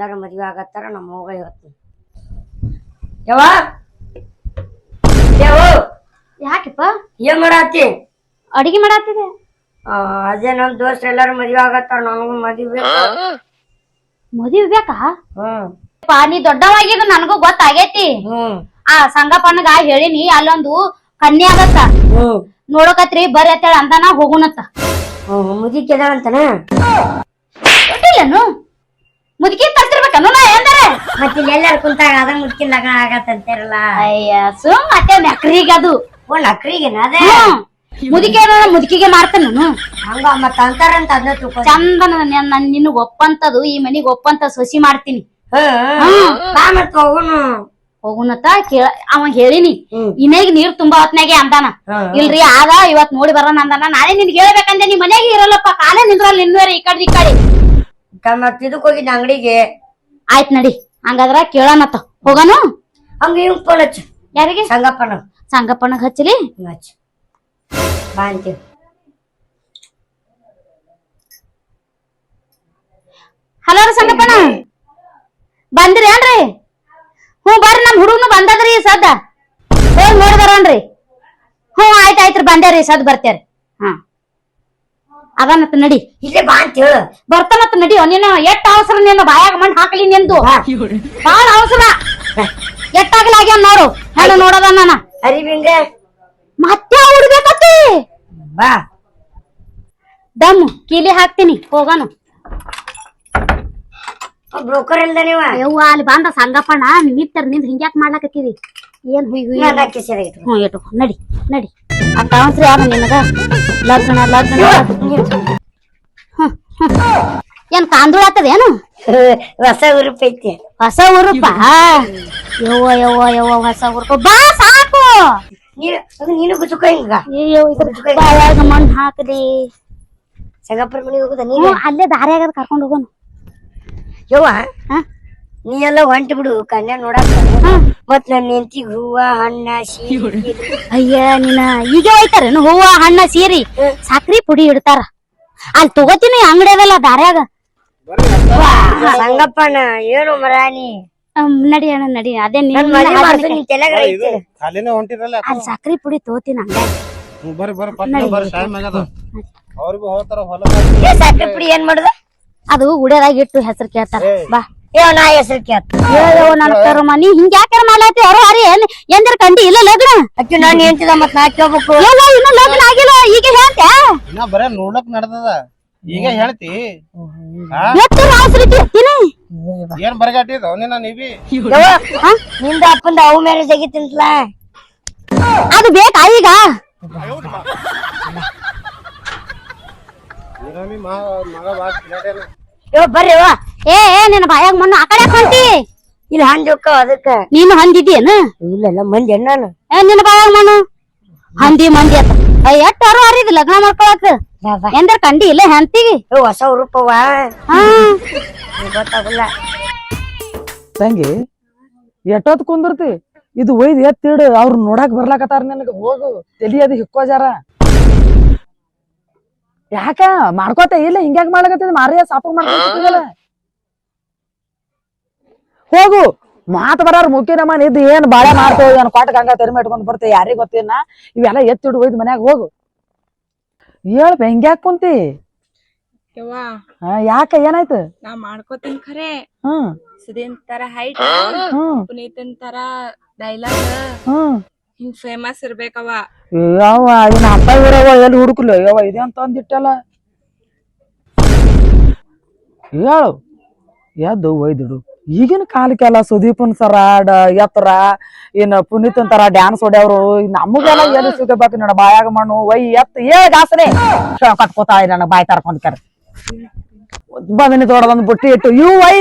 ಎಲ್ಲಾರು ಮದ್ವೆ ಆಗತ್ತಾರ ನಮ್ಮ ಹೋಗ ಇವತ್ತು. ಯಾಕಪ್ಪ? ಏನ್ ಮಾಡಾತಿ? ಅಡಿಗೆ ಮಾಡತ್ತಿದೆ ಆ, ಅದೇ ನಮ್ ದೋಸ್ತ ಎಲ್ಲಾರು ಮದ್ವೆ ಆಗತ್ತಾರ ನನಗೂ ಮದ್ವೆ ಮದ್ವೆ ಬೇಕಾ? ಹ್ಮ್. ಪಾ ನೀ ದೊಡ್ಡವಾಗಿದ್ದು ನನಗೂ ಗೊತ್ತಾಗೈತಿ. ಹ್ಮ್. ಆ ಸಂಗಪ್ಪನಗ ಹೇಳಿನಿ ಅಲ್ಲೊಂದು ಕನ್ಯೆ ಆಗತ್ತ. ಹ್ಮ್. ನೋಡಕತ್ರಿ ಬರ್ರಿ ಅಂತೇಳಿ ನಾ ಹೋಗುಣತ್ತ ಮುದಿ ಕೇಳ ಅಂತಾನ? ಗೊತ್ತಿಲ್ಲನು ಮುದುಕಿ ತರ್ತಿರ್ಬೇಕನು ನಾ ಎಂದರೆ? ಮತ್ತೆ ಇಲ್ಲಿ ಎಲ್ಲಾರು ಕುಂತಾಗ ಅದ ಮುದ್ಕಿ ಲಗ್ನ ಆಗತ್ತಂತೀರಲ್ಲ. ಅಯ್ಯ ಸುಮ್ ಮತ್ತೆ ಮೆಕ್ರಿಗೆ ಅದು. ಓ ನಕ್ರಿಗೇನ ಅದೇ? ಮುದುಕಿ ಮುದುಕಿಗೆ ಮಾರ್ತಾನ ನಾನು ಹಂಗ ಮತ್ತ ಅಂತಾರಂತ ಅದನ್ನ ತಿಳ್ಕೊಂಡ್. ಚಂದನ ನನ್ ನಿನಗ್ ಒಪ್ಪಂತದು ಈ ಮನಿಗ್ ಒಪ್ಪಂತ ಸೊಸಿ ಮಾಡ್ತೀನಿ. ಬಾ ಮತ್ತ ಹೋಗುನು. ಹೋಗುನತ್ತ ಕೇಳ ಅವ ಹೇಳಿನಿ. ಇನ್ನೇಗ್ ನೀರ್ ತುಂಬಾ ಹೊತ್ನಾಗೆ ಅಂದಾನ. ಇಲ್ರಿ ಆದ ಇವತ್ ನೋಡಿ ಬರೋಣ ಅಂದಾನ. ನಾಳೆ ನಿನ್ಗೆ ಹೇಳ್ಬೇಕಂದ್ರೆ ನಿಮ್ ಮನೆಗೆ ಇರಲ್ಲಪ್ಪ. ಕಾಲೇ ನಿಂದ್ರಲ್ಲ ನಿನ್ವೇರ ಈ ಕಡೆ ಈ ಕಡೆ. ಮತ್ತ ಇದಕ್ ಹೋಗಿದ್ದ ಅಂಗಡಿಗೆ. ಆಯ್ತ್ ನಡಿ ಹಂಗಾದ್ರ ಕೇಳೋಣತ್ತ ಹೋಗನು? ಹಂಗ ಇವ್ ಫೋನ್ ಹಚ್ಚ ಯಾರಿಗೆ? ಸಂಗಪ್ಪನ. ಸಂಗಪ್ಪನ ಹಚ್ಚಲಿ? ಹಚ್ಚ ಬಾ ಅಂತೀವಿ ಹಲೋ ರೀ ಸಂಗಪ್ಪನ. ಬಂದ್ರಿ ಏನ್ರಿ? ಹ್ಞೂ ಬರ್ರಿ ನಮ್ ಹುಡುಗನು ಬಂದದ್ರಿ ಸದ್ದ. ಹೋಗಿ ನೋಡಿ ಬರೋಣ್ರಿ ಹ್ಞೂ ಆಯ್ತು ಆಯ್ತು ರೀ ಬಂದೇರಿ ಸದ್ ಬರ್ತೇರಿ. ಹಾ. ಅದನ್ನತ್ ನಡಿ. ಇಲ್ಲೇ ಬಾ ಅಂತ ಹೇಳು. ಬರ್ತಾನತ್ ನಡಿ. ನೀನು ಎಷ್ಟ್ ಅವಸರ ನೀನು ಬಾಯಾಗ ಮಣ್ಣು ಹಾಕಲಿ ನಿಂದು. ಬಾಳ ಅವಸರ. ಎಟ್ಟಾಗ್ಲಾಗ್ಯ ನೋಡು. ಹೆಣ್ಣು ನೋಡದ ನಾನ. ಅರಿವಿಂಗ ಮತ್ತೆ ಹುಡ್ಬೇಕತ್ತಿ? ಬಾ. ದಮ್ ಕೀಲಿ ಹಾಕ್ತೀನಿ. ಹೋಗೋಣ ಬ್ರೋಕರ್ ಇಲ್ದ ನೀವ? ಯವ್ವ ಅಲ್ಲಿ ಬಂದ ಸಂಗಪ್ಪಣ್ಣ. ನಿಂತರ ನಿಂದು ಹಿಂಗ್ಯಾಕ್ ಮಾಡ್ಲಾಕತ್ತೀವಿ ಏನ್ ಹುಯ್ ಹುಯ್ ಇಟ್ಕೊ. ಹ್ಞೂ ನಡಿ ನಡಿ. ಅಂತ ಅವಸರ ಯಾರು ನಿನಗ? ಲಗ್ನ ಲಗ್ನ. ಏನ್ ತಾಂದೂಳ ಆತದ ಏನು? ಹೊಸ ಉರುಪ್ ಐತಿ. ಹೊಸ ಉರುಪ ಯವ್ವ ಯವ್ವ ಯವ್ವ ಹೊಸ ಉರುಪ ಬಾ ಸಾಕು. ನೀನು ಗುಚ್ಚುಕೋ ಹಿಂಗ. ಅಯ್ಯೋ ಇದ್ರ ಬಾಯಾಗ ಮಣ್ಣು ಹಾಕಲಿ. ಸಂಗಪ್ಪನ ಮನೆಗೆ ಹೋಗುದ ನೀನು? ಅಲ್ಲೇ ದಾರಿಯಾಗ ಕರ್ಕೊಂಡು ಹೋಗೋನು. ಯವ್ವ? ನೀ ಎಲ್ಲ ಹೊಂಟಿ ಬಿಡು ಕನ್ಯಾ ನೋಡಕ್. ಮತ್ ನನ್ನ ಹೆಂಡತಿ ಹೂವ ಹಣ್ಣ ಸೀರೆ ಅಯ್ಯ ನಿನ್ನ ಈಗ ಹೋಯ್ತಾರ? ಹೂವ ಹಣ್ಣ ಸೀರಿ ಸಕ್ರಿ ಪುಡಿ ಇಡ್ತಾರ. ಅಲ್ಲಿ ತಗೋತೀನಿ ಅಂಗಡಿ ಅವೆಲ್ಲ ದಾರ್ಯಾಗ. ಸಂಗಪ್ಪನ ಏನು ಮರಾಣಿ. ನಡಿ ಅಣ್ಣ ನಡಿ. ಅದೇ ಹಾಗೆ ಖಾಲಿನೇ ಹೊಂಟಿರಲ್ಲ ಅಲ್ಲಿ ಸಕ್ರಿ ಪುಡಿ ತಗೋತೀನಿ ಅಂಗಡಿ ಹ್ಞೂ ಬರ್ರಿ ಬರ್ರಿ ಪಟ್ಟ ಬರ್ರಿ ಟೈಮ್ ಆಗ್ಯದ ಅವ್ರಿಗೂ ಹೋಗ್ತಾರ ಹೊಲ ಸಕ್ರೆ ಪುಡಿ ಏನ್ ಮಾಡುದ? ಅದು ಉಡ್ಯದಾಗ ಇಟ್ಟು ಹೆಸರು ಕೇಳ್ತಾರ. ಬಾ. ಏ ನಾ ಹೆಸರು ನನ್ನ ಕರ್ಮ. ನೀ ಹಿಂಗ ಯಾಕೆ ಮಾಡ್ಲಾತಿ ಅವ್ರು ಹರಿ ಏನ್ ಎಂದ್ರ ಕಂಡಿ ಇಲ್ಲ ಲಗ್ನ? ಅಕ್ಕಿ ನಾನು ಹೇಳ್ತಿದ ಮತ್ ನಾ ಕೇಳ್ಬೇಕು. ಇಲ್ಲ ಇನ್ನು ಲಗ್ನ ಆಗಿಲ್ಲ. ಈಗ ಹೇಳ್ತೆ ಇನ್ನ ಬರೇ ನೋಡ್ಲಕ್ ನಡ್ದದ. ಈಗ ಹೇಳ್ತಿ. ಹಾ? ಎತ್ತು ಅವಸರ ಎತ್ತೀನಿ ಏನ್ ಬರಗಾಟಿದ ಅವನಿನ ನೀವಿ ಯವ್ವ, ನಿಂದ ಅಪ್ಪಂದ ಅವು ಮ್ಯಾರೇಜ್ ಆಗಿತ್ತಂತಲ ಅದು ಬೇಕಾ ಈಗ? ಮಗ ಬಾ ಬರ್ರಿ ಏ ಏ ನಿನ್ನ ಬಾಯಾಗ ಮಣ್ಣು ಆ ಕಡೆ ಹೊಂಟಿ? ಇಲ್ಲಿ ಅದಕ್ಕ. ನೀನು ಹೊಂದಿದ್ಯೇನು ಇಲ್ಲ ಮಂದಿ ನಾನು ಏ ನಿನ್ನ ಬಾಯಾಗ ಮಣ್ಣು? ಹಂದಿ ಮಂದಿ ಅತ್ತ ಅಯ್ಯ ಎಷ್ಟ್ ಅರು ಹರಿದ್ ಲಗ್ನ ಮಾಡ್ಕೊಳಕ್? ಎಂದ್ರ ಕಂಡಿ ಇಲ್ಲ ಹೆಂತಿಗಿ? ಹೊಸ ಉರುಪವ ಹಾ. ಗೊತ್ತಾಗಲ್ಲ. ತಂಗಿ ಎಟ್ಟೊತ್ ಕುಂದಿರ್ತಿ? ಇದು ಒಯ್ದು ಎತ್ತಿಡು ಅವ್ರು ನೋಡಕ್ ಬರ್ಲಾಕತ್ತಾರ ನಿನಗ. ಹೋಗು ತಲಿ ಅದು ಹಿಕ್ಕೋ ಜರ ಯಾಕ? ಮಾಡ್ಕೋತ ಇಲ್ಲ ಹಿಂಗ್ಯಾಕ್ ಮಾಡ್ಲಾಕತ್ತಿದ್ ಮಾರಿಯ ಸಾಪ ಮಾಡ್ಕೊತಿಲ್ಲ ಹೋಗು. ಮಾತು ಬರಾರ ಮನೆ ನಿದ್ದು ಏನ್ ಬಾಳೆ ಮಾಡ್ತೇವೆ ನಾನು ಕೊಟ್ಟ ಗಂಗಾ ತೆರಿಮೆ ಇಟ್ಕೊಂಡ್ ಬರ್ತೇವೆ ಯಾರಿಗ್ ಗೊತ್ತೇನ ಇವೆಲ್ಲ ಎತ್ತಿಡು ಒಯ್ದು ಮನ್ಯಾಗ ಹೋಗು. ಹೇಳ ಹೆಂಗ್ಯಾಕ್ ಕುಂತಿ. ಯಾಕ ಏನಾಯ್ತು? ನಾ ಮಾಡ್ಕೋತೀನಿ ಖರೆ. ಹ್ಮ್ ಸುದೀನ್ ತರ ಹೈಟ್ ಹ್ಮ್ ಪುನೀತನ್ ತರ ಡೈಲಾಗ್ ಹ್ಮ್ ಹಿಂಗ್ ಫೇಮಸ್ ಇರ್ಬೇಕವ ಯಾವ ಇನ್ನ ಅಪ್ಪ ಇರವ ಎಲ್ಲಿ ಹುಡುಕ್ಲು? ಯಾವ ಇದೆ ಅಂತ ಅಂದಿಟ್ಟಲ್ಲ. ಹೇಳು ಎದ್ದು ಒಯ್ದಿಡು. ಈಗಿನ ಕಾಲಕ್ಕೆಲ್ಲ ಸುದೀಪನ್ ಸರ ಡ ಎತ್ತರ ಏನ್ ಪುನೀತ್ ತರ ಡ್ಯಾನ್ಸ್ ಹೊಡ್ಯವ್ರು ನಮಗೆಲ್ಲ ಎಲ್ಲಿ ಸಿಗಬೇಕು ನೋಡ ಬಾಯಾಗ ಮಣ್ಣು ವೈ ಎತ್ತ ಏ ದಾಸನೆ ಕಟ್ಕೋತಾ ನನ್ನ ಬಾಯ್ ತರ್ಕೊಂಡ್ಕರ ಬಂದಿನಿ ತೋಡದೊಂದು ಬುಟ್ಟಿ ಇಟ್ಟು ಇವು ವೈ.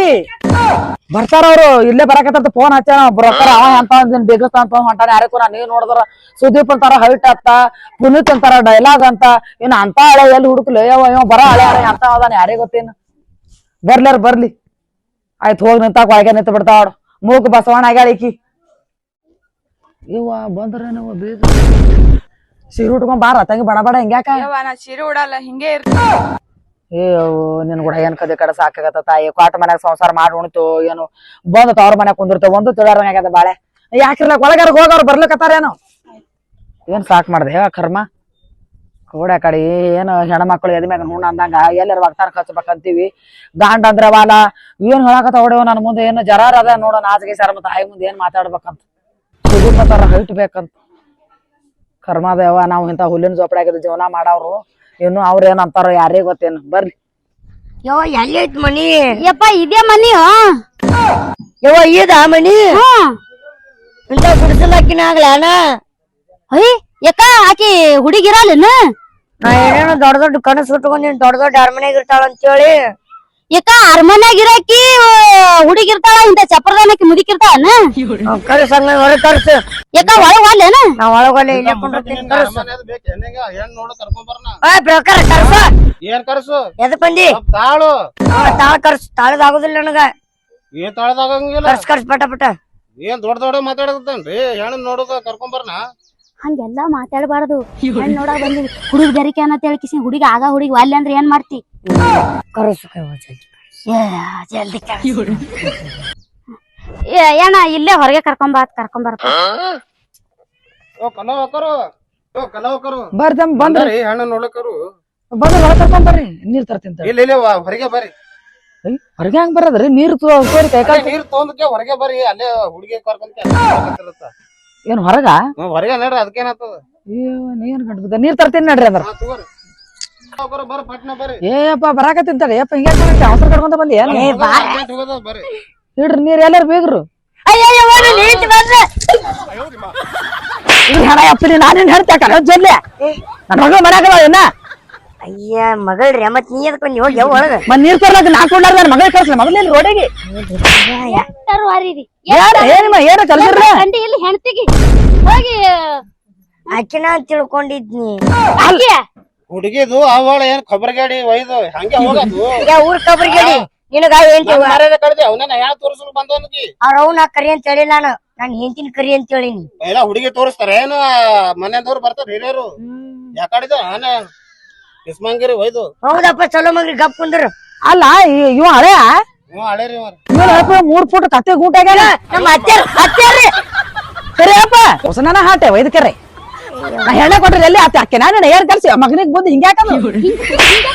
ಬರ್ತಾರ ಅವ್ರು ಇಲ್ಲೇ ಬರಕತ್ತಂತ ಫೋನ್ ಹಚ್ಚಾನ ಬ್ರೋಕರ್ ಅವ ಅಂತ ಬೇಗಸ್ತ ಅಂತ ಹೊಂಟಾನ ಯಾರಕ್ಕೂ ನಾನು ನೀವ್ ನೋಡಿದ್ರ ಸುದೀಪ್ ಅಂತಾರ ಹೈಟ್ ಅತ್ತ ಪುನೀತ್ ಅಂತಾರ ಡೈಲಾಗ್ ಅಂತ. ಇನ್ನ ಅಂತ ಹಳೆ ಎಲ್ಲಿ ಹುಡುಕ್ಲೇ ಇವ ಬರ ಹಳೆ ಹಳೆ ಅಂತ ಅದಾನ ಯಾರೇ ಗೊತ್ತೇನು? ಬರ್ಲಾರ ಬರ್ಲಿ. ಆಯ್ತು ಹೋಗಿ ನಿಂತಾಕ ಒಳಗೆ ನಿಂತ ಬಿಡ್ತಾವ ಮೂಕ್ ಬಸವಣ್ಣ ಆಗ್ಯಾಳ ಈಕಿ. ಇವ ಬಂದ್ರೇನವ ಬೇಗ ಸೀರೆ ಉಟ್ಕೊಂಡ್ ಬಾರ ತಂಗಿ ಬಡ ಬಡ ಹಿಂಗ್ಯಾಕ? ನಾ ಸೀರೆ ಉಡಲ್ಲ ಹಿಂಗೆ ಇರ್ತೀನಿ ಏ ನಿನ್ ಕೂಡ ಏನ್ ಕದೆ ಕಡೆ ಸಾಕಾಗತ್ತ ತಾಯಿ? ಕ್ವಾಟ ಮನ್ಯಾಗ ಸಂಸಾರ ಮಾಡಿ ಉಣ್ತು ಏನು ಬಂದ ತವ್ರ ಮನ್ಯಾಗ ಕುಂದಿರ್ತಾವ ಒಂದು ತಿಳಾರಂಗ ಆಗ್ಯದ ಬಾಳೆ. ಯಾಕಿರ್ಲಕ್ ಒಳಗಾರ ಹೋಗೋರು ಬರ್ಲಿಕತ್ತಾರೇನು ಏನ್ ಸಾಕ್ ಮಾಡ್ದೆ ಹೇಳ ಕರ್ಮ? ಕೋಡ ಕಡೆ ಏನು ಹೆಣ್ಮಕ್ಳು ಎದ್ ಮ್ಯಾಗ ಹುಣ್ಣ ಅಂದಂಗ ಎಲ್ಲರ ವಾಗ್ತಾನ ಕಚ್ಬೇಕಂತೀವಿ. ಗಾಂಡ ಅಂದ್ರ ವಾಲ ಏನ್ ಹೇಳಕತ್ತ ಹೊಡೆವ ನನ್ನ ಮುಂದೆ ಏನು ಜರಾರ ಅದ ನೋಡೋ ನಾಚಿಗೆ ಸರ್ ಮತ್ತೆ ಆಯ್ ಮುಂದೆ ಏನ್ ಮಾತಾಡ್ಬೇಕಂತ. ಸುಗುಪತ್ತಾರ ಹೈಟ್ ಬೇಕಂತ. ಕರ್ಮದ ಯವ್ವ ನಾವು ಇಂಥ ಹುಲ್ಲಿನ ಜೋಪಡಾಗಿದ್ದು ಜೀವನ ಮಾಡವ್ರು. ಇನ್ನು ಅವ್ರ ಏನ್ ಅಂತಾರೋ ಯಾರೇ ಗೊತ್ತೇನು? ಬರ್ಲಿ ಯೋ ಎಲ್ಲಿ ಐತ್ ಮನಿ ಯಪ್ಪ ಇದೇ ಮನಿ ಯವ್ವ ಇದ ಮನಿ ಹ್ಮ್ ಇಂತ ಗುಡಿಸಲಕ್ಕಿನ ಆಗ್ಲಾನ ಅಯ್ಯ ಯಾಕ ಆಕಿ ಹುಡುಗಿರಲ್ಲೇನ? ನಾ ಏನೇನೋ ದೊಡ್ಡ ದೊಡ್ಡ ಕನಸು ಉಟ್ಕೊಂದಿನ್ ದೊಡ್ಡ ದೊಡ್ಡ ಅರಮನೆಗ್ ಇರ್ತಾಳ ಅಂತೇಳಿ. ಯಾಕ ಅರಮನ್ಯಾಗ ಇರಕಿ ಹುಡುಗಿರ್ತಾಳ ಇಂತ ಚಪ್ರದಾನಕ್ಕೆ ಮುದುಕಿರ್ತಾಳನ? ಕರ್ಸ ಹಂಗ ಹೊರಗ್ ಕರ್ಸು. ಯಾಕ ಒಳಗ್ ಅಲ್ಲೇನ ನಾ ಒಳಗೊಲೆ ಇಲ್ಲೇ ಕುಂಡಿರ್ತೀನಿ ಕರ್ಸು. ಹೆಣ್ ನೋಡು ಕರ್ಕೊಂಡ್ ಬರ್ನ ಏ ಪ್ರಕಾರ ಕರ್ಸ. ಏನ್ ಕರ್ಸು? ಎದಕ್ ಬಂದಿ? ಸ್ವಲ್ಪ ತಾಳು. ಆ, ತಾಳ ಕರ್ಸ್ ತಾಳದ್ ಆಗುದಿಲ್ಲ ನನಗ. ಏನ್ ತಾಳದಾಗಂಗಿಲ್ಲ. ಕರ್ಸ್ ಕರ್ಸ್ ಪಟ ಪಟ. ಏನ್ ದೊಡ್ಡ ದೊಡ್ಡ ಮಾತಾಡಕತ್ತೇನ್ರಿ? ಹೆಣ್ ನೋಡುದ ಕರ್ಕೊಂಡ್ ಬರ್ನ? ಹಂಗೆಲ್ಲಾ ಮಾತಾಡಬಾರದು. ಹೆಣ್ ನೋಡ ಬಂದಿವಿ ಹುಡುಗ ಬೆರಿಕೆ ಹೇಳಿ ಕಿಸಿ ಹುಡುಗ ಆಗ ಹುಡುಗಿ ವಾಲ್ಯ ಅಂದ್ರೆ ಏನ್ ಮಾಡ್ತಿ? ಕರ್ಸು ಜಲ್ದಿ. ಜಲ್ದಿ ಏನ ಇಲ್ಲೇ ಹೊರಗೆ ಕರ್ಕೊಂಬಾ ಕಲವಕರು ಬರ್ದಮ್ ಬಂದ್ರಿ. ಬಂದ್ರಿ ಹೆಣ್ಣ ನೋಡಕರು ಬಂದ್ರ ಒಳಗ್ ಕರ್ಕೊಂಡ್ ಬರ್ರಿ. ನೀರ್ ತರ್ತೀನಿ. ಇಲ್ಲ ಇಲ್ಲ ಹೊರಗೆ ಬರ್ರಿ. ಹೊರಗೆ ಹಂಗ್ ಬರದ್ರಿ? ನೀರ್ ತೋ- ತೋರಿ ಕೈ ನೀರ್ ತೊಂದಕ್ಕೆ ಹೊರಗೆ ಬರ್ರಿ. ಅಲ್ಲೇ ಹುಡುಗಿ ಕರ್ಕೊಂತ ಏನ್ ಹೊರಗ? ಹೊರಗೆ ನಡ್ರಿ ಅದಕ್ಕೇನಾಗ್ತದ? ಗಂಟು ನೀರ್ ತರ್ತೀನಿ ನಡ್ರಿ ಅಂದ್ರ. ಏಯಪ್ಪ ಬರಾಕತ್ತೀನಿ ತಡಿ ಏಪ್ಪ ಹಿಂಗ್ಯಾಕ್ ಮಾಡಕ್ಕೆ ಅವಸರ ಕಡ್ಕೊಂತ ಬಂದಿ ಏನ್? ಹಿಡ್ರಿ ನೀರ್ ಎಲ್ಲಾರು ಬೇಗ್ರು. ಹಣ ಅಪ್ಪ ನಾನೇನ್ ಹೇಳ್ತಾಕ ಜಲ್ಲೆ. ನನ್ನ ಮಗಳು ಮನ್ಯಾಗದ ಏನ ಅಯ್ಯ ಮಗಳ್ರಿ ಮತ್ ನೀ ಅದಕ್ಕೆ ನೀ ಹೋಗಿ ಯಾವ ಒಳಗ? ಮತ್ ನೀರ್ ತರ್ಲಾಕ ನಾ ಕೊಡ್ಲಾರ ನನ್ನ ಮಗಳ ಕಳ್ಸಲ ಮಗಳೇನ್ ರೋಡಿಗೆ. ಹಾರಿರಿ ಯಾರ ಏನಿಮ್ಮ ಏನ ಕಲ್ಸಿರ್ಲ ಕಂಡಿ ಇಲ್ಲಿ ಹೆಣ್ತಿಗೆ ಹೋಗಿ ಅಕ್ಕಿನ ತಿಳ್ಕೊಂಡಿದ್ನಿ. ಹುಡುಗಿದು ಅವಳ ಏನ್ ಖಬರ್ಗಾಡಿ ಒಯ್ದು ಹಂಗೆ ಹೋಗದು. ಯಾ ಊರ್ ಗಾಡಿ. ನಿನಗ ಏನ್ ಕಡ್ದೆ ಅವನನ್ನ ಯಾ ತೋರಿಸಲು ಬಂದವನಿಗೆ? ಅವ್ರ ಅವ್ನ ಕರಿ ಅಂತ ಹೇಳಿ ನಾನು. ನಾನು ಹೆಂಡತಿನ ಕರಿ ಅಂತ ಹೇಳಿನಿ. ಎಲ್ಲ ಹುಡುಗಿ ತೋರಿಸ್ತಾರ ಏನು ಮನೆಯದವ್ರು ಬರ್ತಾರ ಹಿರಿಯರು. ಯಾಕಡಿದ? ಆನ. ಕಿಸ್ಮಂಗಿರಿ ಒಯ್ದು. ಹೌದಪ್ಪ ಚಲೋ ಮಗ್ರಿ ಗಪ್ ಕುಂದ್ರ. ಅಲ್ಲ ಇವ ಹಳೆ? ಹಳೇರಿ ಇವ್ನ ಅಪ್ಪ ಮೂರ್ ಫುಟ್ ಕತ್ತೆ ಗೂಟಾಗ್ಯಾನ ನಮ್ಮ ಅತ್ಯಾರ ಅತ್ಯಾರ್ರಿ ಕರೆ ಅಪ್ಪ. ಹೊಸನ ಹಾಟೆ ಒಯ್ದು ಕರೆ ನಾ ಹೆಣ್ಣ ಕೊಟ್ರಿ ಎಲ್ಲಿ ಆತ? ಅಕ್ಕೆ ನಾನು ಏನ್ ಕಲ್ಸಿ ಮಗನಿಗೆ ಬಂದು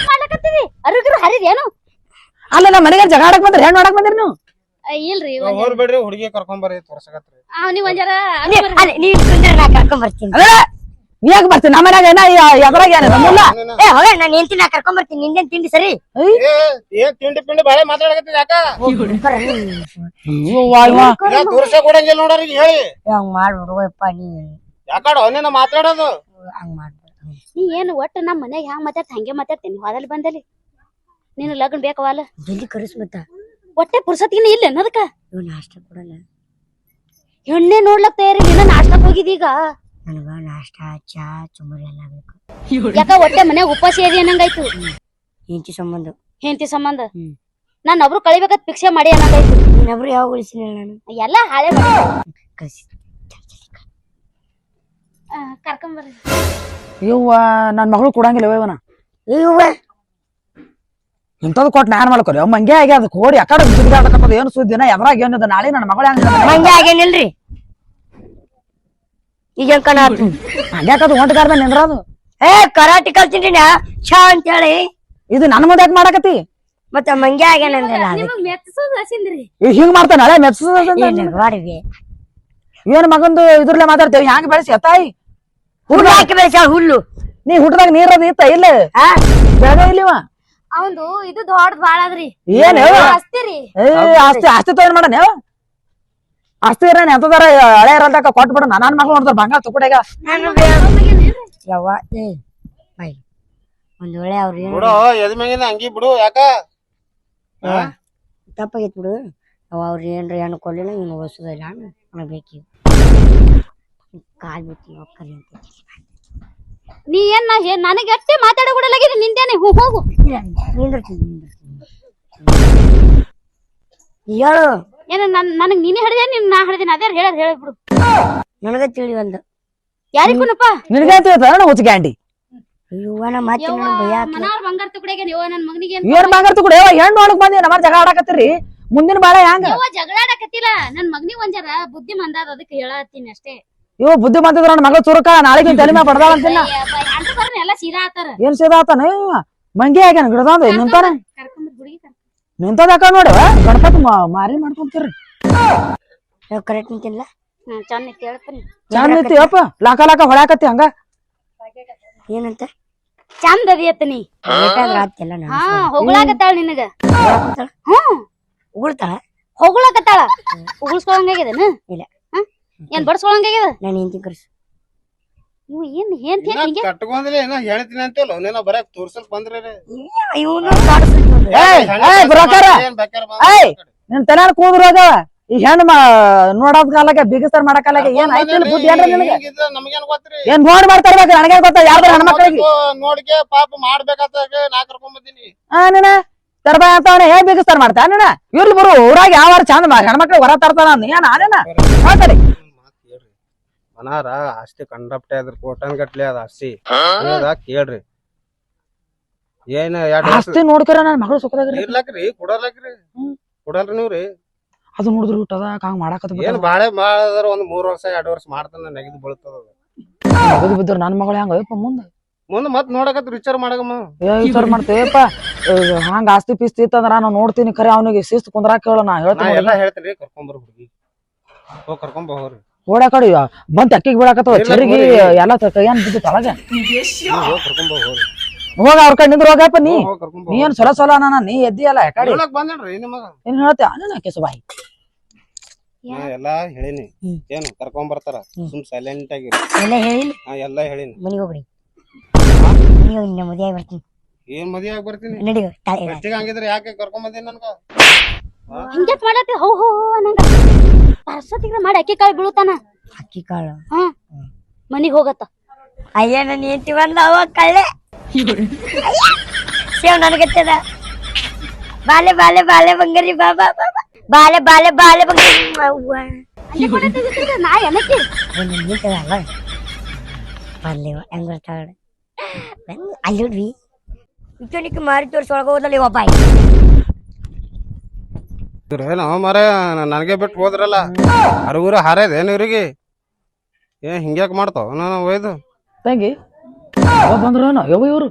ಮಾಡ್ಲಕತ್ತೀವಿ ಅರುಗ್ರು ಹರಿದೇನು ಅಲ್ಲ ನಮ್ಮ ಮನೆಗೆ ಜಗ ಆಡಕ್ ಬಂದ್ರೆ ಹೆಣ್ಣು ಆಡಕ್ ಬಂದ್ರಿ ನೀವು? ಇಲ್ರಿ ಹೋರ್ ಬಿಡ್ರಿ ಹುಡುಗಿ ಕರ್ಕೊಂಡ್ ಬರ್ರಿ ತೋರ್ಸಕತ್ರಿ. ನೀವ್ ಒಂದ್ ಜರ ನೀ- ಅಲ್ಲ, ನೀವ್ ಕುಂದ್ರ ನಾ ಕರ್ಕೊಂಡ್ ಬರ್ತೀನಿ. ನೀ ಯಾಕೆ ಬರ್ತೀನಿ ನಮ್ಮ ಮನ್ಯಾಗ ಏನ ಎದ್ರಾಗ ಏನ ನಮ್ಮಲ್ಲ ಏ ಹೋಗ ನಾನು ಹೆಂಡತಿ ನಾ ಕರ್ಕೊಂಡ್ ಬರ್ತೀನಿ. ನಿಂದೇನ್ ತಿಂಡಿ ಸರಿ? ಏ ಏನ್ ತಿಂಡಿ ಪಿಂಡಿ ಬಾಳೆ ಮಾತಾಡಕತ್ತಿದ ಯಾಕ? ತೋರ್ಸ ಕೊಡಂಗಿಲ್ಲ ನೋಡ್ರಿ ಹೇಳಿ. ಹಂಗ್ ಮಾಡ್ಬಿಡುವಪ್ಪ ನೀ. ಯಾಕಡ ಅವನೇನ ಮಾತಾಡೋದು? ಹಂಗ್ ಮಾಡ್ಬಿಡು. ನೀ ಏನು ಒಟ್ಟು ನಮ್ಮ ಮನ್ಯಾಗ ಹ್ಯಾಂಗ ಮಾತಾಡ್ತ ಹಂಗೆ ಮಾತಾಡ್ತೀನಿ ಹೋದಲ್ಲಿ ಬಂದಲ್ಲಿ. ನೀನು ಲಗ್ನ ಬೇಕವಲ್ಲ ಜಲ್ದಿ ಕರಿಸ್ ಮತ್ತ. ಒಟ್ಟೆ ಪುರ್ಸತ್ಗಿನ ಇಲ್ಲ ಅನ್ನೋದಕ್ಕ? ಇವ್ ನಾಷ್ಟ ಕೊಡಲ್ಲ. ಹೆಣ್ಣೆ ನೋಡ್ಲಕ್ ತಯಾರಿ ನಿನ್ನ ನಾಷ್ಟಕ್ ಹೋಗಿದೀಗ ನಾಷ್ಟ ಚಾ ಚುಮರಿ ಎಲ್ಲ ಬೇಕು. ಯಾಕ ಒಟ್ಟೆ ಮನ್ಯಾಗ ಉಪವಾಸ ಏರಿ ಅನ್ನಂಗಾಯ್ತು? ಹೆಂಡತಿ ಸಂಬಂಧ. ಹೆಂಡತಿ ಸಂಬಂಧ? ಹ್ಮ್. ನಾನ್ ಒಬ್ರು ಕಳಿಬೇಕತ್ ಭಿಕ್ಷೆ ಮಾಡಿ ಅನ್ನಂಗಾಯ್ತು. ನೀನಬ್ರು ಯಾವ ಉಳಿಸಿನ ನಾನು? ಎಲ್ಲ ಹಾಳೆ ಮಾಡಿ ಕಸಿ ಕರ್ಕೊಂಬರ್ರಿ ಇವ್ವ ನನ್ನ ಮಗಳು ಕೊಡಂಗಿಲ್ಲ ಇವನ. ಇವ್ವ ಇಂಥದ್ದು ಕೊಟ್ಟು ನಾನ್ ಮಾಡ್ಕೊರಿ. ಅವ್ ಮಂಗೆ ಆಗ್ಯಾದ ಕೋಡಿ ಆ ಕಡೆ ಜಿಗಿದಾಡಕತ್ತದ ಏನು ಸುದ್ದಿನ? ಎದ್ರಾಗ ಏನಿದೆ? ನಾಳೆ ನನ್ನ ಮಗಳ ಮಂಗೆ ಆಗೇನಿಲ್ರಿ ಈಗ ಕಣ? ಹಂಗ್ಯಾಕದು ಹೊಂಟಗಾರ್ದ ನಿಂದ್ರದು ಏ ಕರಾಟಿ ಕಲ್ತೀನಿ ಛಾ ಅಂತ ಹೇಳಿ ಇದು ನನ್ನ ಮುಂದೆ ಯಾಕೆ ಮಾಡಕತ್ತಿ? ಮತ್ತೆ ಮಂಗ್ಯ ಆಗ್ಯಾನಂದಲ್ಲ ಮೆಚ್ಚಸೋದು ಹಸಿಂದ್ರಿ ಇವ್ ಹಿಂಗ್ ಮಾಡ್ತಾನ? ಹಳೆ ಮೆಚ್ಚ ಏನ್ ಬಾಡಿಗೆ ಏನ್ ಮಗಂದು ಇದ್ರಲ್ಲೇ ಮಾತಾಡ್ತೇವಿ? ಹ್ಯಾಂಗ ಬೆಳೆಸಿ ತಾಯಿ? ಹುಲ್ಲು ಹಾಕಿ ಬೆಳೆಸ ಹುಲ್ಲು. ನೀ ಹುಟ್ಟದಾಗ ನೀರದ ಇತ್ತ ಇಲ್ಲ? ಆ? ಬೆಳಗ ಇಲ್ಲಿವ? ಅವಂದು ಇದು ದೊಡ್ಡ ಬಾಳ ಅದ್ರಿ. ಏನ್ ಏ ಆಸ್ತಿ ಆಸ್ತಿ ತಗೊಂಡ್ ಮಾಡಣ ಆಸ್ತಿ ಇರ ಎಂತದಾರ ಹಳೆ ಇರಲ್ದಾಗ ಕೊಟ್ಬಿಡ ನನ್ನ ಮಗಳು ನೋಡ್ತಾರ ಬಂಗಾರ ತಗೊಡಾಗ ಯವ್ವ ಏ ಬೈ. ಒಂದ್ ವೇಳೆ ಅವ್ರ ಏನು ಬಿಡು ಎದ್ ಅಂಗಿ ಬಿಡು ಯಾಕ? ಹಾ? ತಪ್ಪಾಗೈತ್ ಬಿಡು. ಅವ ಅವ್ರ ಏನ್ರ ಹೆಣ್ಣು ಕೊಡ್ಲಿಲ್ಲ ಇವ್ನು ಓದಿಸೋದಿಲ್ಲ ನನಗೆ ಬೇಕೀಗ ಕಾಲ್ ಬಿಟ್ಟು ಹೋಗ್ಕರಿ ಅಂತ ನೀ ಏನ್ ನಾ ಏನ್ ನನಗೆ ಅಷ್ಟೇ ಮಾತಾಡ ಕೊಡಲಾಗಿದೆ ನಿಂದೇನೆ ಹೂ ಹೋಗು. ನಿಂದಿರ್ತೀನಿ ನಿಂದಿರ್ತೀನಿ. ಹೇಳು. ಏನ ನನ್ ನನಗ್ ನೀನೇ ಹಿಡಿದೆ ನೀನ್ ನಾ ಹಿಡಿದಿನ ಅದೇ ಹೇಳದ್ ಹೇಳ್ಬಿಡು ನನಗ ತಿಳಿವಲ್ದು ಯಾರಿಗೂನಪ್ಪ? ನಿನಗೆ ಅಂತ ಹೇಳ್ತಾರ ಹುಚ್ಚ ಗ್ಯಾಂಡಿ. ಅಯ್ಯವ್ವ ನಮ್ಮ ಮತ್ತೆ ನನ್ ಭಯ ಆತ್ಲ. ಮನಾರ್ ಬಂಗಾರ ತುಕಡೆಗೆ ನೀವು ನನ್ ಮಗನಿಗೆ ಏನ್ ಮಾಗಾರ್ತು ಕೂಡ ಹೆಣ್ಣು ನೋಡಕ್ ಬಂದಿ ನಮ್ಮ ಜಗಳ ಆಡಕತ್ತೀರಿ. ಮುಂದಿನ ಬಾಳ ಹೆಂಗ? ಯವ್ವ ಜಗಳಾಡಕತ್ತಿಲ್ಲ ನನ್ ಮಗನಿಗೆ ಒಂಜಾರ ಬುದ್ಧಿ ಮಂದಾದ ಅದಕ್ಕೆ ಹೇಳತ್ತೀನಿ ಅಷ್ಟೇ. ಇವ ಬುದ್ಧಿ ಬಂದಿದ್ರ ನನ್ನ ಮಗ ಚುರುಕ ನಾಳೆಗೆ ತಲೆ ಮ್ಯಾಗ ಬಡದಾಳ ಬರ್ನ ಎಲ್ಲ ಸೀದಾ ಆತಾರ. ಏನ್ ಸೇದಾತಾನ? ಮಂಗಿ ಆಗ್ಯಾನ ಗಿಡದಂದ ನಿಂತಾನ ಕರ್ಕೊಂಡ್ ನೋಡು ಗಣಪತಿ ಮಾ- ಮಾರಿ ಮಾಡ್ಕೊಂತೀರಿ. ಏ ಕರೆಕ್ಟ್ ನಿಂತಿಲ್ಲ? ಚಂದ ಕೇಳ್ತೀನಿ ಚಂದ ನಿಂತಿ ಅಪ್ಪ ಲಾಕ ಲಾಕ ಹೊಳ್ಯಾಕತ್ತಿ ಹಂಗ. ಏನಂತ? ಚಂದ ಅದಿಯತ್ತನಿ ನಾನು ಹಾ ಹೊಗಳಾಕತ್ತಾಳ ನಿನಗ? ಹ್ಮ್ ಉಗುಳ್ತಾಳ? ಹೊಗಳಾಕತ್ತಾಳ. ಉಗುಳ್ಸ್ಕೊಳಂಗಾಗ್ಯದನ? ಇಲ್ಲ. ಏನ್ ಬಡ್ಸ್ಕೊಳಂಗಾಗ್ಯದ? ನಾನು ಹೆಂಡತಿ ಕರ್ಸು. ಇವ್ ಏನ್ ಏನ್ ಇನ್ನ ಹಿಂಗೆ ಕಟ್ಕೊಂಡ್ರೆ ಏನೋ ಹೇಳ್ತೀನಿ ಅಂತೇಳ. ನೀನ ಬರಕ್ ತೋರ್ಸಲ್ ಬಂದ್ರೆ ಇವನು ಏಯ್ ಏಯ್ ಬ್ರೋಕರ ಏನ್ ಬೇಕಾರೆ ಬಾ. ಏಯ್ ನಿನ್ ತಲೆ ಕೂದ್ರು ಅದ. ಈ ಹೆಣ್ಣು ಮಾ ನೋಡೋದ್ ಕಾಲಾಗ ಬಿಗಿಸ್ತಾರ ಮಾಡಕ್ ಏನ್ ಆಯ್ತು ಬುದ್ಧಿ ಏನ್ರ ನಿನಗೆ? ಹಿಂಗಿದ್ರೆ ನಮ್ಗೇನ್ ಗೊತ್ತ್ರಿ? ಏನ್ ನೋಡಿ ಮಾಡ್ತಾರ್ಬೇಕು? ನನಗೆ ಗೊತ್ತ? ಯಾರ್ದಾರ ಹೆಣ್ಮಕ್ಳಿಗೆ ನೋಡ್ಕೆ ಪಾಪ ಮಾಡ್ಬೇಕಾತ ನಾ ಕರ್ಕೊಂಡ್ ಬಂದೀನಿ. ಆ ನೀನ? ತರ್ಬಾ ಅಂತವನ ಹೇಗ್ ಬಿಗಿಸ್ತಾರ ಮಾಡ್ತಾ ನೀನ? ಇರ್ಲಿ ಬರು ಊರಾಗ ಯಾವ ಚಂದ ಹೆಣ್ಮಕ್ಳು ಹೊರ ತರ್ತಾನ ಏನ್ ಆನೇನ ಮಾತಾಡಿ. ಮನಾರ ಆಸ್ತಿ ಕಂಡಪ್ಟೆ ಅದ್ರ ಕೋಟನ್ ಗಟ್ಲೆ ಅದ ಆಸ್ತಿ ಅದ ಕೇಳ್ರಿ. ಏನ್ ಎರಡ್ ಆಸ್ತಿ ನೋಡ್ಕರ ನನ್ ಮಗಳು ಸುಖದಾಗ ಇರ್ಲಕ್ರಿ ಕೊಡಲಕ್ರಿ ಕೊಡಲ್ರಿ ನೀವ್ರಿ. ಅದು ನೋಡಿದ್ರು ಊಟದ ಹಂಗ ಮಾಡಾಕತ್ತ ಏನ್ ಬಾಳೆ ಮಾಡದ್ರ ಒಂದ್ ಮೂರ್ ವರ್ಷ ಎರಡ್ ವರ್ಷ ಮಾಡ್ತಾನ ನೆಗದು ಬೀಳ್ತದ ಅದು. ಬಿದ್ದ್ರ ಬಿದ್ರು ನನ್ ಮಗಳು ಹೆಂಗ ಮುಂದ ಮುಂದ. ಮುಂದ್ ಮತ್ ನೋಡಕತ್ ವಿಚಾರ ಮಾಡಕಮ್ಮ ಏ ವಿಚಾರ ಮಾಡ್ತೇವಪ್ಪ ಹಂಗ ಆಸ್ತಿ ಪಿಸ್ತಿ ಇತ್ತಂದ್ರ ನಾನು ನೋಡ್ತೀನಿ ಖರೆ ಅವನಿಗೆ ಶಿಸ್ತು ಕುಂದ್ರಾಕ ಹೇಳ ನಾ ಹೇಳ್ತೀನಿ ಎಲ್ಲಾ ಹೇಳ್ತೀನಿ ಕರ್ಕೊಂಬರ್ ಹುಡುಗಿ. ಹೋಗ್ ಕರ್ಕೊಂಡ್ ಬಾ ಹೋಗ್ರಿ. ಓಡಾ ಕಡಿ ಬಂತ ಅಕ್ಕಿಗೆ ಬಿಡಾಕತ್ತವ ಚರಿಗಿ. ಎಲ್ಲ ಕೈಯನ್ ಬಿದ್ದು ತಳಗ ಹೋಗ್ ಹೋಗ. ಅವ್ರ ಕಡೆ ನಿಂದ್ರ ಹೋಗಪ್ಪ ನೀ. ಹೋಗ್ ನೀ ಏನ್ ಸೊಲ ಸೊಲ ಅನ್ನ ನೀ ಎದ್ದಿ ಅಲ್ಲ ಯಾಕಡೆ ಏನ್ ಹೇಳ್ತೆ? ಅನ್ನ ಕೆಸು ಬಾಯಿ. ಎಲ್ಲಾ ಹೇಳಿನಿ. ಏನು ಕರ್ಕೊಂಡ್ ಬರ್ತಾರ? ಸುಮ್ ಸೈಲೆಂಟ್ ಆಗಿ. ಎಲ್ಲ ಹೇಳಿಲ್ಲ ನಾ ಎಲ್ಲಾ ಹೇಳಿನಿ. ಮನೆಗೆ ಹೋಗ್ರಿ ಹೋಗಿ ಮದುವೆ ಆಗಿ ಬರ್ತೀನಿ. ಏನ್ ಮದುವೆ ಆಗಿ ಬರ್ತೀನಿ? ನಡಿ ಹಂಗಿದ್ರೆ ಯಾಕೆ ಕರ್ಕೊಂಡ್ ಬಂದೀನಿ ನನ್ಗ? ಹಿಂಗ್ಯಾಕ್ ಮಾಡತ್ತೆ ಹೋ ಹೋ ಹೋ ಅನ್ನಂಗ. ಪರ್ಸತಿಗ್ರ ಮಾಡಿ ಅಕ್ಕಿ ಕಾಳು ಬೀಳುತ್ತಾನ? ಅಕ್ಕಿ ಕಾಳು? ಹಾ. ಮನಿಗ್ ಹೋಗತ್ತ. ಅಯ್ಯ ನನ್ನ ಹೆಂಡತಿ ಬಂದ ಅವ ಕಳ್ಳೆ. ಸೇವ್ ನನಗತ್ತದ ಬಾಲೆ ಬಾಲೆ ಬಾಲೆ ಬಂಗಾರಿ ಬಾ ಬಾ ಬಾ ಬಾ. ಬಾಲೆ ಬಾಲೆ ಬಾಲೆ ಬಂಗಾರಿ. ಅವ್ವ. ನಾ ಏನಕ್ಕೆ ಅವ್ನ್ ನನ್ ನಿಂತದ ಅಲ್ಲ ಬರ್ಲಿ ಇವ, ಹೆಂಗ್ ಬರ್ತಾಳ ಅಲ್ಲಿ ಹುಡ್ವಿ. ಇಟ್ಟನಿಕ್ಕೆ ಮಾರಿ ತೋರ್ಸಿ ಒಳಗೆ ಹೋದಲ್ಲ ಇವ ಬಾಯ್. ಏನೋ ಮರ ನನಗೆ ಬಿಟ್ಟು ಹೋದ್ರಲ್ಲ. ಅರೂರ ಹಾರೇದ ಏನು ಇವ್ರಿಗೆ? ಏ ಹಿಂಗ್ಯಾಕ್ ಮಾಡ್ತಾವ? ನಾನು ಒಯ್ದು. ತಂಗಿ ಯಾವ ಬಂದ್ರು ಯವ ಇವ್ರು?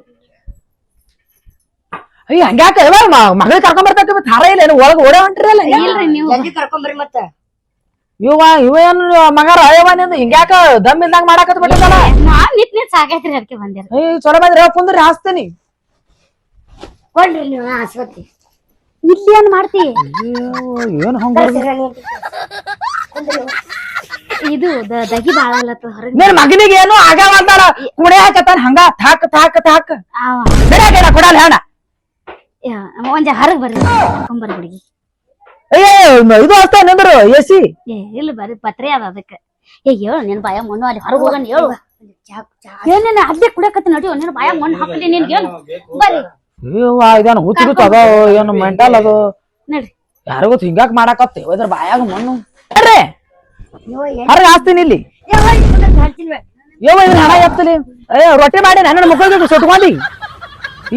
ಅಯ್ಯ ಹಂಗ್ಯಾಕ ಮಗಳ ಕರ್ಕೊಂಡ್ ಬರ್ತಾಕ ಮತ್ತೆ ಹಾರ ಇಲ್ಲ ಏನು ಒಳಗ ಓಡೇ ಹೊಂಟ್ರಿ ಅಲ್ಲ ಇಲ್ರಿ ನೀವು. ಜಲ್ದಿ ಕರ್ಕೊಂಬರ್ರಿ ಮತ್ತ. ಇವ ಇವ ಏನು ಮಗರ ಅಯ್ಯವ ನಿಂದ? ಹಿಂಗ್ಯಾಕ ದಮ್ ಇಲ್ದಂಗ ಮಾಡಾಕತ್ ಬಿಟ್ಟಿದ್ದಲ್ಲ ನಾ ನಿತ್ ನಿತ್ ಸಾಕೈತ್ರಿ ಅದಕ್ಕೆ ಬಂದಿರ ಏ ಚಲೋ ಬಂದ್ರಿ ಕುಂದ್ರಿ ಹಾಸ್ತೀನಿ. ಕೊಡ್ರಿ ನೀವು ಆಸ್ಪತ್ರೆ ಇಲ್ಲಿ ಏನ್ ಮಾಡ್ತಿ? ಏನ್ ಹಂಗ ಇದು ದಗಿ ಬಾಳ ಅಲ್ಲತ್ತ ಹೊರಗ್ ನಿನ್ ಮಗನಿಗೆ ಏನು ಆಗಾಳ ಅಂತಾರ ಕುಣೆ ಹಾಕತ್ತಾನ? ಹಂಗ ಥಾಕ್ ಥಾಕ್ ಥಾಕ್. ಬೇರೆ ಬಿಡಾಕೇನ ಕೊಡಲ್ಲ ಹೇಳ. ಒಂದ್ ಹರಗ್ ಬರ್ರಿ ಕರ್ಕೊಂಬರ್ರಿ ಹುಡುಗಿ ಏ ಇದು ಅಷ್ಟೇ ನಿಂದ್ರು ಎಸಿ? ಏ ಇಲ್ಲ ಬರ್ರಿ ಪತ್ರೆ ಅದ ಅದಕ್ಕೆ. ಏ ಹೇಳು ನಿನ್ ಬಾಯ ಮಣ್ಣು ಅಲ್ಲಿ ಹೊರಗ್ ಹೋಗನ್ ಹೇಳು. ಏನೇನ ಅಲ್ಲೇ ಕುಡಿಯಕತ್ತ ನಡಿ ನಿನ್ ಬಾಯ ಮಣ್ಣು ಹಾಕಲಿ ನಿನ್ಗೆ ಹೇಳು. ಬರ್ರಿ. ಅಯ್ಯವ್ವ ಇದೇನು ಹುಚ್ಚು ಅದ ಏನು ಮೆಂಟಲ್ ಅದು? ನಡ್ರಿ. ಯಾರಿಗೂ ಹಿಂಗಾಕ ಮಾಡಾಕತ್ತೆ ಇದ್ರ ಬಾಯಾಗ ಮಣ್ಣು. ಅರ್ರೆ ಹೊರಗೆ ಹಾಸ್ತೀನಿ ಇಲ್ಲಿ. ಯವ್ವ ಇದನ್ನ ಹಣ ಎತ್ತಲಿ ಏ ರೊಟ್ಟಿ ಮಾಡಿ ನನ್ನ ಮಕ್ಕಳಿಗೆ ಸುಟ್ಕೊಂಡಿ.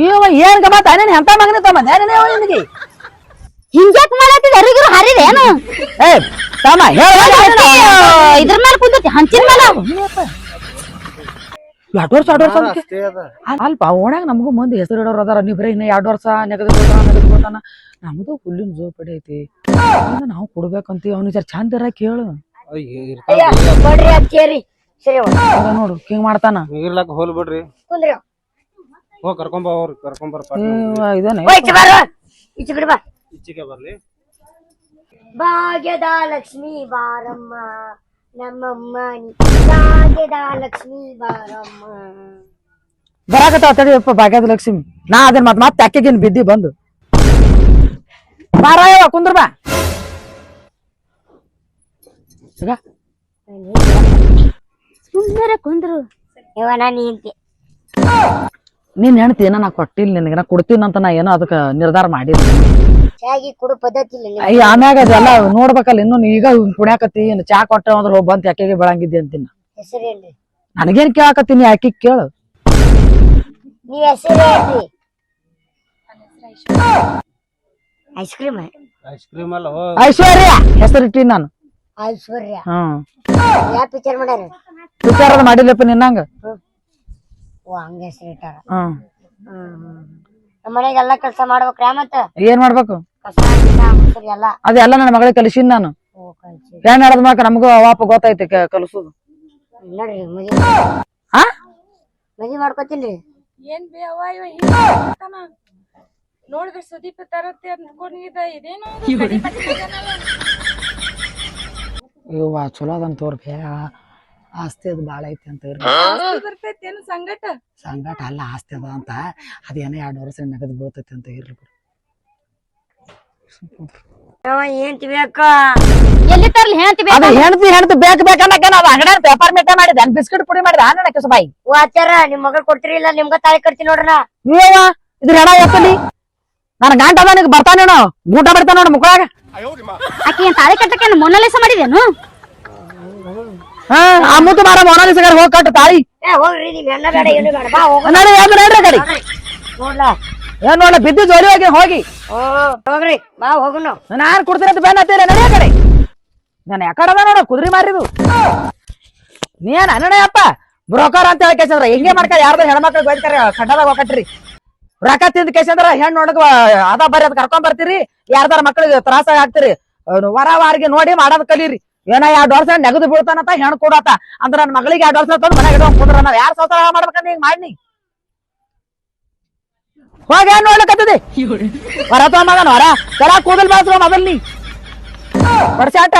ಇವ ಏನ್ ಗಮತ ನೀನ್ ಎಂತ ಮಗನ ತಮ್ಮ ನೇರನೇ ನಿನಗೆ. ಹಿಂಗ್ಯಾಕ್ ಮಾಡತ್ತಿದ ಯಾರಿಗಿರು ಹರಿದ ಏನು? ಏ ತಮ್ಮ ಹೇಳ ಇದ್ರ ಮೇಲೆ ಕುಂದತಿ ಹಂಚಿನ ಮೇಲೆ ಎರಡು ವರ್ಷ ಎರಡು ವರ್ಷ ಅದಕ್ಕೆ? ಅಷ್ಟೇ ಅದ. ಅಲ್ಪ ಓಣ್ಯಾಗ ನಮಗೂ ಮಂದಿ ಹೆಸರು ಇಡೋರು ಅದಾರ. ನೀವು ಬರೀ ಇನ್ನ ಎರಡು ವರ್ಷ ನೆಗದು ನೆಗದ್ಕೋತಾನ ನಮ್ದು ಹುಲ್ಲಿನ ಜೋಪಡಿ ಐತಿ. ನಾವು ಕೊಡ್ಬೇಕಂತೀವಿ. ಅವ್ನ ಜರ ಚಂದ ಇರ ಕೇಳು. ಅಯ್ಯ, ಇರ್ತಾನ. ಕೊಡ್ರಿ ಅಚ್ಚೇರಿ ಸರಿ ಅದ ನೋಡು ಹಿಂಗ್ ಮಾಡ್ತಾನ. ಇರ್ಲಾಕ ಹೋಲ್ ಬಿಡ್ರಿ. ಕುಂದ್ರಿ. ಹೋಗ್ ಕರ್ಕೊಂಡ್ ಬಾ ಅವ್ರ ಕರ್ಕೊಂಡ್ ಬರ್ಪ ಇವ ಇದೇನೆ? ಹೋಯ್ತು ಬಾರ. ಈಚೆ ಕಡೆ ಬಾ. ಇಚ್ಚಿಗೆ ಬರ್ಲಿ. ಭಾಗ್ಯದ ಲಕ್ಷ್ಮೀ ಬಾರಮ್ಮ. ನಮ್ಮಮ್ಮ ಲಕ್ಷ್ಮೀ ಬಾರಮ್ಮ. ಬರಾಕತ್ತ ತಡಿಯಪ್ಪ ಭಾಗ್ಯದ ಲಕ್ಷ್ಮಿ. ನಾ ಅದನ್ನ ಮತ್ ಮತ್ತೆ ಅಕ್ಕಿಗಿನ್ ಬಿದ್ದಿ ಬಂದು. ಬಾರ ಕುಂದ್ರ ಬಾ. ಈಗ ಸುಂದರ ಕುಂದ್ರು. ಇವ ನಾನು ಹೆಂಡತಿ ನೀನ್ ಹೆಣ್ತಿ ಏನೋ ನಾ ಕೊಟ್ಟಿಲ್ಲ ನಿನಗೆ. ನಾ ಕೊಡ್ತೀನಂತ ನಾ ಏನೋ ಅದಕ್ಕೆ ನಿರ್ಧಾರ ಮಾಡಿಲ್ಲ ಚಾಗಿ ಕೊಡು ಪದ್ಧತಿ ಇಲ್ಲ. ಅಯ್ಯ ಆಮ್ಯಾಗ ಅದೆಲ್ಲ ನೋಡ್ಬೇಕಲ್ಲ ಇನ್ನು ನೀ ಈಗ ಕುಣ್ಯಾಕತ್ತಿ ಏನು ಚಾ ಕೊಟ್ಟ ಅಂದ್ರೆ ಹೋಗಿ ಬಂತ ಯಾಕೆಗೆ ಬೆಳಂಗಿದ್ದೆ ಅಂತೀನಿ. ಹೆಸರೇನ್ರಿ ನನಗೇನ್ ಕೇಳಾಕತ್ತೀನಿ ಯಾಕೆ ಕೇಳು. ನೀವ್ ಹೆಸರು ಹೇಳ್ರಿ. ಐಸ್ ಕ್ರೀಮ್ ಐಸ್ ಕ್ರೀಮ್ ಅಲ್ಲ ಐಶ್ವರ್ಯ ಹೆಸರಿಟ್ಟಿನಿ ನಾನು. ಐಶ್ವರ್ಯ. ಹ್ಮ್. ಯಾವ ಪಿಕ್ಚರ್ ಮಾಡ್ಯಾರ? ವಿಚಾರದ ಮಾಡಿಲ್ಲಪ್ಪ ನಿನ್ನಂಗ? ಓ ಹಂಗ ಹೆಸರು ಇಟ್ಟಾರ. ಹ್ಮ್ ಹ್ಮ್. ನಮ್ಮ ಮನೆಗೆ ಎಲ್ಲಾ ಕೆಲಸ ಮಾಡ್ಬೇಕ್ರಾ ಮತ್ತ? ಏನ್ ಮಾಡ್ಬೇಕು? ಕಸ ಗಿಸ ಮುಸುರಿ ಎಲ್ಲಾ? ಅದೆಲ್ಲ ನನ್ನ ಮಗಳಿಗೆ ಕಲಿಸಿನ್ ನಾನು. ಓ ಹೆಣ್ ನಡೆದ ಮಾಕ? ನಮಗೂ ಅವಾಪ ಗೊತ್ತೈತಿ ಕ- ಕಲಿಸೋದು. ನೋಡ್ರಿ ಮದ್ವಿ ಹಾ ಮದ್ವಿ ಮಾಡ್ಕೊತೀನ್ರಿ ಏನ್ ಬೇ ಅವ್ವ ಇವ ಹಿಂಗ್ ಮಾಡ್ತಾನ? ನೋಡಿದ್ರೆ ಸುದೀಪ್ ತರತ್ತೆ ಅನ್ಕೊಂಡಿದ್ದ ಇದೇನು ಇದು ಕಡಿ ಪಟ್ಟಿ ಚಲೋ ಅದಂತ ತೋರ್ಬೆ ಆಸ್ತಿ ಅದು ಬಾಳ ಐತಿ ಅಂತ ಇರ್ಲಿ ಆಸ್ತಿ ಬರ್ತೈತೇನು ಸಂಗಟ? ಸಂಗಾಟ ಅಲ್ಲ ಆಸ್ತಿ ಅದ ಅಂತ. ಅದೇನೋ ಎರಡು ವರ್ಷ ನಗದು ಬೀಳ್ತೈತಿ ಅಂತ ಇರ್ಲಿ ಬಿಡು. ಅವ ಏನ್ ತಿಬೇಕ ಎಲ್ಲಿ ತರ್ಲಿ ಹೇಳ್ತೀವಿ ಅದು ಹೆಣ್ತಿ ಹೆಣ್ತಿ ಬೇಕು ಬೇಕನ್ನಕ ನಾವು ಅಂಗಡಿ ಪೇಪರ್ ಮೇಟ ಮಾಡಿದ ಬಿಸ್ಕಿಟ್ ಪುಡಿ ಮಾಡಿದ ಆನಣ ಸುಬಾಯಿ. ಓ ಆಚಾರ ನಿಮ್ ಮಗಳು ಕೊಡ್ತೀರಿ ಇಲ್ಲ ನಿಮ್ಗ ತಾಳಿ ಕಟ್ತೀನಿ ನೋಡ್ರಣ ನೀವ ಇದ್ರ ಹೆಣ ಎತ್ತಲಿ ನನ್ನ ಗಂಟ ಅದ ಬರ್ತಾನೇನೋ ಊಟ ಬಿಡ್ತಾನ ನೋಡು ಮುಕ್ಕಳಾಗ. ಆಕೆ ಏನ್ ತಾಳಿ ಕಟ್ಟಕ್ಕೆ ಮೊನ್ನಲೇಸ ಮಾಡಿದೇನು ಹಾ ಆ ಮುತ್ತು ಮಾರ ಮೊನಾಲಿಸಗಾರ ಹೋಗಿ ಕಟ್ಟು ತಾಳಿ. ಏ ಹೋಗ್ರಿ ನೀವ್ ಎಣ್ಣ ಬೇಡ ಏನು ಬೇಡ ಬಾ ಹೋಗ. ನಡಿ ನಡ್ರಿ ಕಡೆ ನೋಡ್ಲಾ. ಏನ್ ನೋಡ ಬಿದ್ದು ಜೋಡಿ ಹೋಗಿ ಹೋಗಿ. ಓ ಹೋಗ್ರಿ ಬಾ ಹೋಗುನು. ನಾನು ಕೊಡ್ತೀನಿ ಅಂತ ಬೇನ್ ಹತ್ತಿರ ನಡಿಯ ಕಡೆ. ನಾನು ಯಾಕಡೆ ಅದ ನೋಡ ಕುದುರೆ ಮಾರಿದು ನೀನ್ ಅಪ್ಪ. ಬ್ರೋಕರ್ ಅಂತ ಹೇಳಿ ಕೇಸಂದ್ರ. ಹಿಂಗೆ ಮಾಡ್ಕ ಯಾರ್ದು ಹೆಣ್ಮಕ್ಳು ಬೈತಾರೆ ಖಂಡದಾಗ ಹೋಗಟ್ರಿ ರೊಕ್ಕ ತಿಂದ ಕೇಸಂದ್ರ ಹೆಣ್ಣು ನೋಡಕ್ ಅದ ಬರ್ರಿ ಅದ್ ಕರ್ಕೊಂಡ್ ಬರ್ತೀರಿ. ಯಾರ್ದಾರ ಮಕ್ಳಿಗೆ ತ್ರಾಸ ಆಗ್ತೀರಿ ಅವ್ನು ವರ ವಾರಿಗೆ ನೋಡಿ ಮಾಡೋದ್ ಕಲೀರಿ. ಏನ ಎರಡ್ ವರ್ಷ ನೆಗದು ಬೀಳ್ತಾನಂತ ಹೆಣ್ ಕೊಡತ? ಅಂದ್ರ ನನ್ನ ಮಗಳಿಗೆ ಎರಡ್ ವರ್ಷ ತಂದು ಮನೆಗೆ ಇಟ್ಕೊಂಡ್ ಕುಂದ್ರ ನಾವ್ ಯಾರ್ ಸಂಸಾರ ಮಾಡ್ಬೇಕಂತ ಹಿಂಗ್ ಮಾಡಿ ಹೋಗ ಏನ್ ನೋಡ್ಲಕತ್ತದಿ? ಹೊರ ತಗೊಂಬಗನ ಹೊರ. ಕೆಲ ಕೂದಲ್ ಬಾಸ್ರು ಮೊದಲ್ ನೀ. ಬಡ್ಸಾಟ